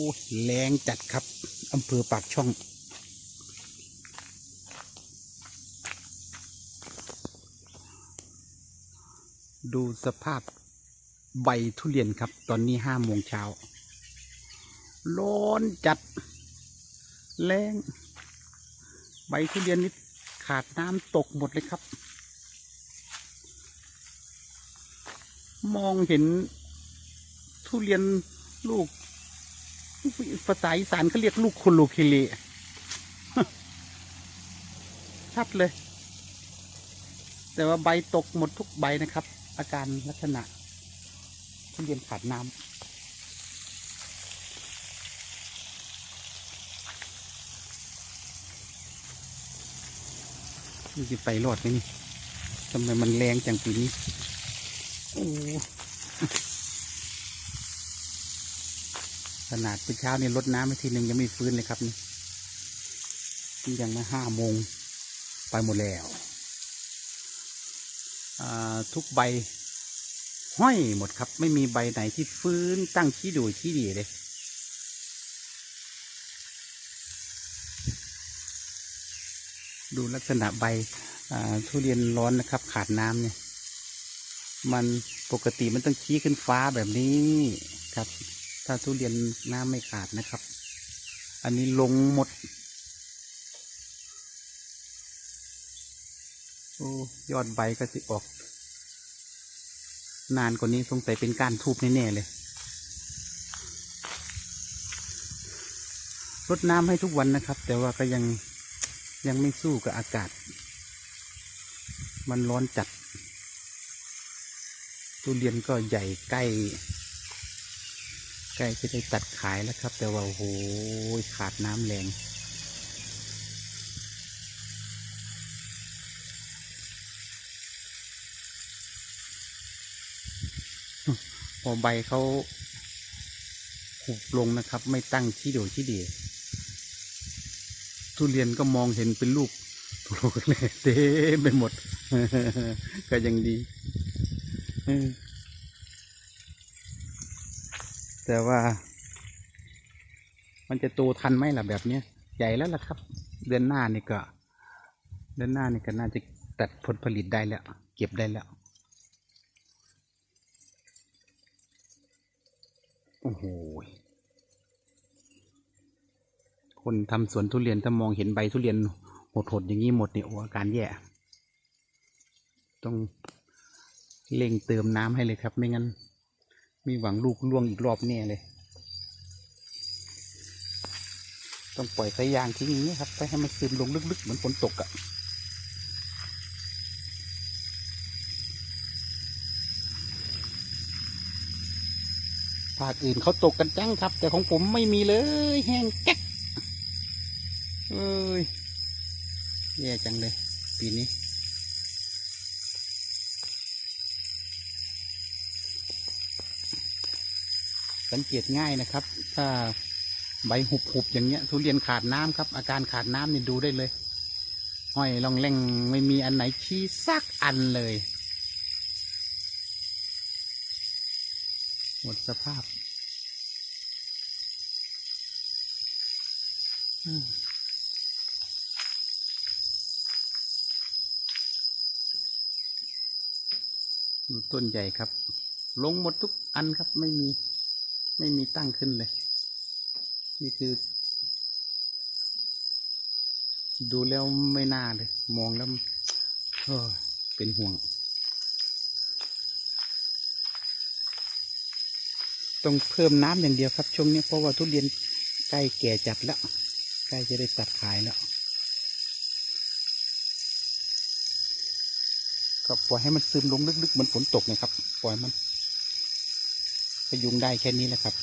อ้แรงจัดครับอำเภอปากช่อง ดูสภาพใบทุเรียนครับ ตอนนี้ห้าโมงเช้าร้อนจัด แรง ใบทุเรียนนี่ขาดน้ำตกหมดเลยครับ มองเห็นทุเรียนลูก ภาษาอีสานเขาเรียกลูกโคโลเคเลชัดเลย แต่ว่าใบตกหมดทุกใบนะครับ อาการลักษณะทุเรียนขาดน้ำนี่จะไปรอดไหมนี่ ทำไมมันแรงจังปีนี้ โอ้ ขนาดเมื่อเช้านี่ลดน้ำไปทีหนึ่งยังไม่ฟื้นเลยครับนี่นี่ยังมาห้าโมงไปหมดแล้วทุกใบห้อยหมดครับ ไม่มีใบไหนที่ฟื้นตั้งชี้ดูชี้ดีเลยดูลักษณะใบทุเรียนร้อนนะครับ ขาดน้ำเนี่ย มันปกติมันต้องชี้ขึ้นฟ้าแบบนี้ครับ ถ้าทุเรียนน้ำไม่ขาดนะครับ อันนี้ลงหมด โอ้ยอดใบก็จะออก นานกว่านี้สงสัยเป็นการทูบแน่ ๆ เลยรดน้ำให้ทุกวันนะครับ แต่ว่าก็ยังยังไม่สู้กับอากาศ มันร้อนจัด ทุเรียนก็ใหญ่ใกล้ ใกล้จะได้ตัดขายแล้วครับ แต่ว่าโอ้โหขาดน้ำแรงพอใบเขาหุบลงนะครับ ไม่ตั้งที่โดดที่เดียทุเรียนก็มองเห็นเป็นลูกทุโลกเลยเต็มไปหมด ก็ยังดี แต่ว่า มันจะโตทันไหมล่ะแบบเนี้ยใหญ่แล้วล่ะครับ เดือนหน้านี่ก็ เดือนหน้านี่ก็น่าจะตัดผลผลิตได้แล้ว เก็บได้แล้วโอ้โหคนทำสวนทุเรียนถ้ามองเห็นใบทุเรียนหดๆอย่างนี้หมดเนี่ยโอ้อาการแย่ต้องเร่งเติมน้ำให้เลยครับ ไม่งั้น มีหวังลูกล่วงอีกรอบแน่เลย ต้องปล่อยสายยางทิ้งอย่างนี้ครับไปให้มันซึมลงลึกๆเหมือนฝนตกอะ่ะภาคอื่นเขาตกกันจังครับ แต่ของผมไม่มีเลย แห้งแก๊กเอ้ยแย่จังเลย ปีนี้ สังเกตง่ายนะครับ ถ้าใบหุบๆอย่างเงี้ย ทุเรียนขาดน้ำครับ อาการขาดน้ำนี่ดูได้เลย ห้อยลองแรงไม่มีอันไหนชี้ซักอันเลย หมดสภาพอืมดูต้นใหญ่ครับ ลงหมดทุกอันครับไม่มี ไม่มีตั้งขึ้นเลย นี่คือ ดูแล้วไม่น่าเลย มองแล้วเออเป็นห่วง ต้องเพิ่มน้ำอย่างเดียวครับช่วงนี้เพราะว่าทุเรียนใกล้แก่จัดแล้ว ใกล้จะได้ตัดขายแล้วก็ปล่อยให้มันซึมลงลึกๆเหมือนฝนตกนะครับ ปล่อยมัน พยุงได้แค่นี้แหละครับ